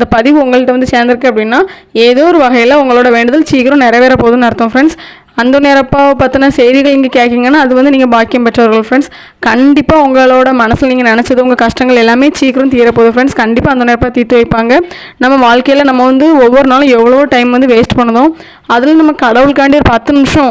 இந்த பதிவு உங்கள்கிட்ட வந்து சேர்ந்திருக்கு அப்படின்னா ஏதோ ஒரு வகையில் உங்களோட வேண்டுதல் சீக்கிரம் நிறைவேற போகுதுன்னு அர்த்தம் ஃப்ரெண்ட்ஸ் அந்த நேரப்பாவை பற்றின செய்திகள் இங்கே கேட்கிங்கன்னா அது வந்து நீங்கள் பாக்கியம் பெற்றவர்கள் ஃப்ரெண்ட்ஸ் கண்டிப்பாக உங்களோட மனசில் நீங்கள் நினச்சது உங்கள் கஷ்டங்கள் எல்லாமே சீக்கிரம் தீரப்போகுது ஃப்ரெண்ட்ஸ் கண்டிப்பாக அந்த நேரப்பாக தீர்த்து வைப்பாங்க. நம்ம வாழ்க்கையில் நம்ம வந்து ஒவ்வொரு நாளும் எவ்வளோ டைம் வந்து வேஸ்ட் பண்ணுதோம். அதில் நம்ம கடவுளுக்காண்டி ஒரு பத்து நிமிஷம்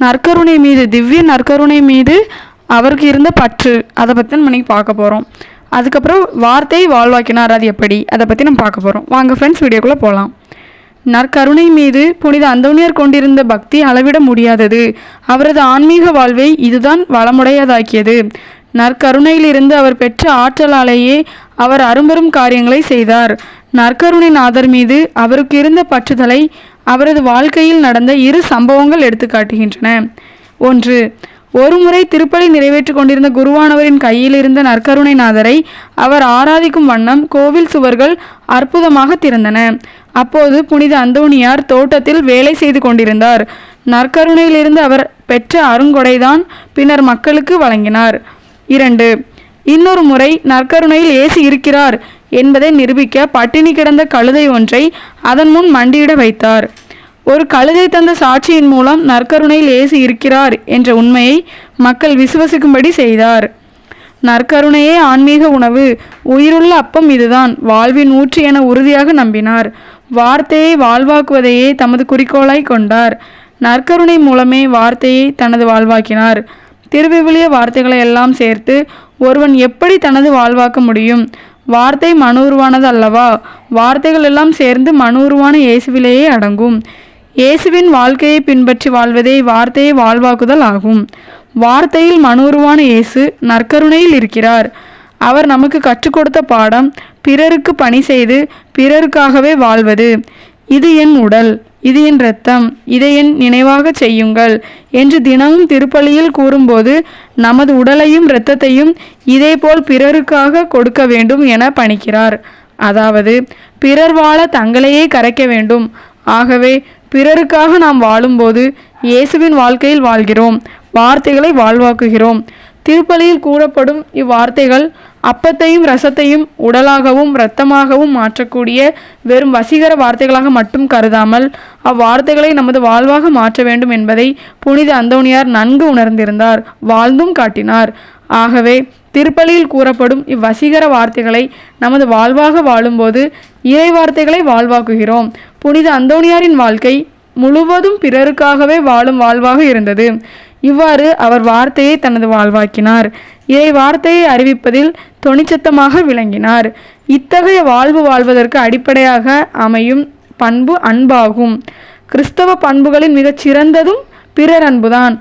நற்கருணை மீது திவ்ய நற்கருணை மீது அவருக்கு இருந்த பற்று. அதை பற்றி நம்ம இன்னைக்கு பார்க்க போகிறோம் அதுக்கப்புறம் வார்த்தை வாழ்வாக்கினார் அது எப்படி? அதை பற்றி நம்ம பார்க்க போகிறோம் வாங்க ஃப்ரெண்ட்ஸ் வீடியோக்குள்ளே போகலாம் நற்கருணை மீது புனித அந்தோனியர் கொண்டிருந்த பக்தி அளவிட முடியாதது. அவரது ஆன்மீக வாழ்வை இதுதான் வளமுடையதாக்கியது. நற்கருணையிலிருந்து அவர் பெற்ற ஆற்றலாலேயே அவர் அரும்பெரும் காரியங்களை செய்தார். நற்கருணை நாதர் மீது அவருக்கு இருந்த பற்றுதலை அவரது வாழ்க்கையில் நடந்த இரு சம்பவங்கள் எடுத்துக்காட்டுகின்றன ஒன்று ஒருமுறை திருப்பலி நிறைவேற்றி கொண்டிருந்த குருவானவரின் கையில் இருந்த நற்கருணை நாதரை அவர் ஆராதிக்கும் வண்ணம் கோவில் சுவர்கள் அற்புதமாக திறந்தன. அப்போது புனித அந்தோணியார் தோட்டத்தில் வேலை செய்து கொண்டிருந்தார். நற்கருணையிலிருந்து அவர் பெற்ற அருங்கொடைதான் பின்னர் மக்களுக்கு வழங்கினார். இரண்டு இன்னொரு முறை நற்கருணையில் ஏசி இருக்கிறார் என்பதை நிரூபிக்க பட்டினி கிடந்த கழுதை ஒன்றை அதன் முன் மண்டியிட வைத்தார். ஒரு கழுதை தந்த சாட்சியின் மூலம் நற்கருணையில் ஏசி இருக்கிறார் என்ற உண்மையை மக்கள் விசுவசிக்கும்படி செய்தார். நற்கருணையே ஆன்மீக உணவு. உயிருள்ள அப்பம் இதுதான். வாழ்வின் ஊற்று என உறுதியாக நம்பினார். வார்த்தையை வாழ்வாக்குவதையே தமது குறிக்கோளாய் கொண்டார். நற்கருணை மூலமே வார்த்தையை தனது வாழ்வாக்கினார். திருவிவிலிய வார்த்தைகளை எல்லாம் சேர்த்து ஒருவன் எப்படி தனது வாழ்வாக்க முடியும்? வார்த்தை மனு உருவானது அல்லவா? வார்த்தைகள் எல்லாம் சேர்ந்து மனு உருவான இயேசுவிலேயே அடங்கும். இயேசுவின் வாழ்க்கையை பின்பற்றி வாழ்வதே வார்த்தையை வாழ்வாக்குதல் ஆகும். வார்த்தையில் மனு உருவான இயேசு நற்கருணையில் இருக்கிறார். அவர் நமக்கு கற்றுக் கொடுத்த பாடம் பிறருக்கு பணி செய்து பிறருக்காகவே வாழ்வது. இது என் உடல். இது என் இரத்தம். இதை என் நினைவாக செய்யுங்கள். என்று தினமும் திருப்பலியில் கூறும்போது நமது உடலையும் இரத்தத்தையும் இதேபோல் பிறருக்காக கொடுக்க வேண்டும் என பணிக்கிறார். அதாவது பிறர் வாழ தங்களையே கரைக்க வேண்டும். ஆகவே பிறருக்காக நாம் வாழும்போது இயேசுவின் வாழ்க்கையில் வாழ்கிறோம். வார்த்தைகளை வாழ்வாக்குகிறோம். திருப்பலியில் கூறப்படும் இவ்வார்த்தைகள் அப்பத்தையும் ரசத்தையும் உடலாகவும் இரத்தமாகவும் மாற்றக்கூடிய வெறும் வசீகர வார்த்தைகளாக மட்டும் கருதாமல் அவ்வார்த்தைகளை நமது வாழ்வாக மாற்ற வேண்டும் என்பதை புனித அந்தோணியார் நன்கு உணர்ந்திருந்தார் வாழ்ந்தும் காட்டினார். ஆகவே திருப்பலியில் கூறப்படும் இவ்வசீகர வார்த்தைகளை நமது வாழ்வாக வாழும்போது இறை வார்த்தைகளை வாழ்வாக்குகிறோம். புனித அந்தோணியாரின் வாழ்க்கை முழுவதும் பிறருக்காகவே வாழும் வாழ்வாக இருந்தது. இவ்வாறு அவர் வார்த்தையை தனது வாழ்வாக்கினார். இறை வார்த்தையை அறிவிப்பதில் தொனிச்சத்தமாக விளங்கினார். இத்தகைய வாழ்வு வாழ்வதற்கு அடிப்படையாக அமையும் பண்பு அன்பாகும். கிறிஸ்தவ பண்புகளின் மிகச் சிறந்ததும் பிறர் அன்புதான்.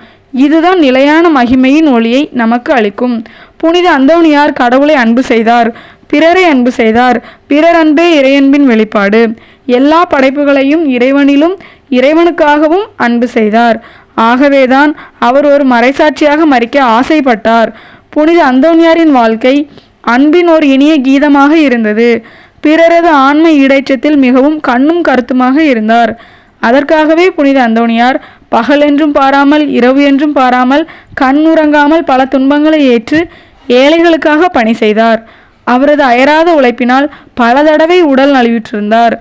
இதுதான் நிலையான மகிமையின் ஒளியை நமக்கு அளிக்கும். புனித அந்தோணியார் கடவுளை அன்பு செய்தார். பிறரை அன்பு செய்தார். பிறர் அன்பே இறையன்பின் வெளிப்பாடு. எல்லா படைப்புகளையும் இறைவனிலும் இறைவனுக்காகவும் அன்பு செய்தார். ஆகவேதான் அவர் ஒரு மறைசாட்சியாக மறிக்க ஆசைப்பட்டார். புனித அந்தோனியாரின் வாழ்க்கை அன்பின் ஒரு இனிய கீதமாக இருந்தது. பிறரது ஆண்மை இடைச்சத்தில் மிகவும் கண்ணும் கருத்துமாக இருந்தார். அதற்காகவே புனித அந்தோணியார் பகலென்றும் பாராமல் இரவு என்றும் பாராமல் கண் உறங்காமல் பல துன்பங்களை ஏற்று ஏழைகளுக்காக பணி செய்தார். அவரது அயராத உழைப்பினால் பல தடவை உடல் நலிவிற்றிருந்தார்.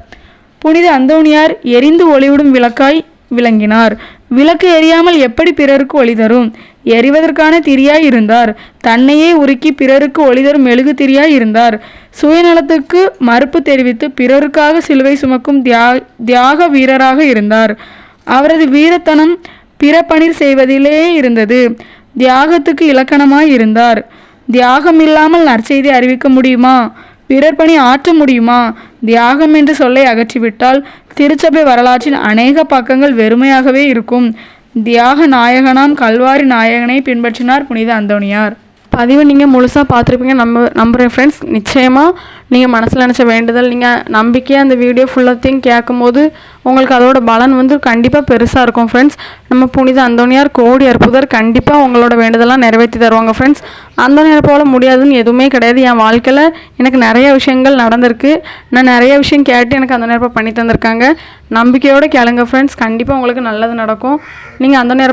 புனித அந்தோணியார் எரிந்து ஒளிவிடும் விளக்காய் விளங்கினார். விளக்கு எரியாமல் எப்படி பிறருக்கு ஒளி தரும்? எறிவதற்கான திரியாய் இருந்தார். தன்னையே உருக்கி பிறருக்கு ஒளி தரும் மெழுகு திரியாய் இருந்தார். சுயநலத்துக்கு மறுப்பு தெரிவித்து பிறருக்காக சிலுவை சுமக்கும் தியா தியாக வீரராக இருந்தார். அவரது வீரத்தனம் பிற பணிர் செய்வதிலேயே இருந்தது. தியாகத்துக்கு இலக்கணமாய் இருந்தார். தியாகம் இல்லாமல் நற்செய்தி அறிவிக்க முடியுமா? பிறர் பணி ஆற்ற முடியுமா? தியாகம் என்று சொல்லை அகற்றிவிட்டால் திருச்சபை வரலாற்றின் அநேக பக்கங்கள் வெறுமையாகவே இருக்கும். தியாக நாயகனாம் கல்வாரி நாயகனை பின்பற்றினார் புனித அந்தோணியார். பதிவை நீங்கள் முழுசாக பார்த்துருப்பீங்க. நம்ப நம்புகிறேன் ஃப்ரெண்ட்ஸ் நிச்சயமாக நீங்கள் மனசில் நினச்ச வேண்டுதல் நீங்கள் நம்பிக்கையாக அந்த வீடியோ ஃபுல்லாத்தையும் கேட்கும்போது உங்களுக்கு அதோட பலன் வந்து கண்டிப்பாக பெருசாக இருக்கும் ஃப்ரெண்ட்ஸ் நம்ம புனித அந்தோனியார் கோடி அற்புதர் கண்டிப்பாக உங்களோட வேண்டுதலாம் நிறைவேற்றி தருவாங்க ஃப்ரெண்ட்ஸ் அந்தோனியார் போல முடியாதுன்னு எதுவுமே கிடையாது. என் வாழ்க்கையில் எனக்கு நிறைய விஷயங்கள் நடந்திருக்கு. நான் நிறைய விஷயம் கேட்டு எனக்கு அந்த நேரம் பண்ணி தந்திருக்காங்க. நம்பிக்கையோடு கேளுங்க ஃப்ரெண்ட்ஸ் கண்டிப்பாக உங்களுக்கு நல்லது நடக்கும். நீங்கள் அந்த நேரம்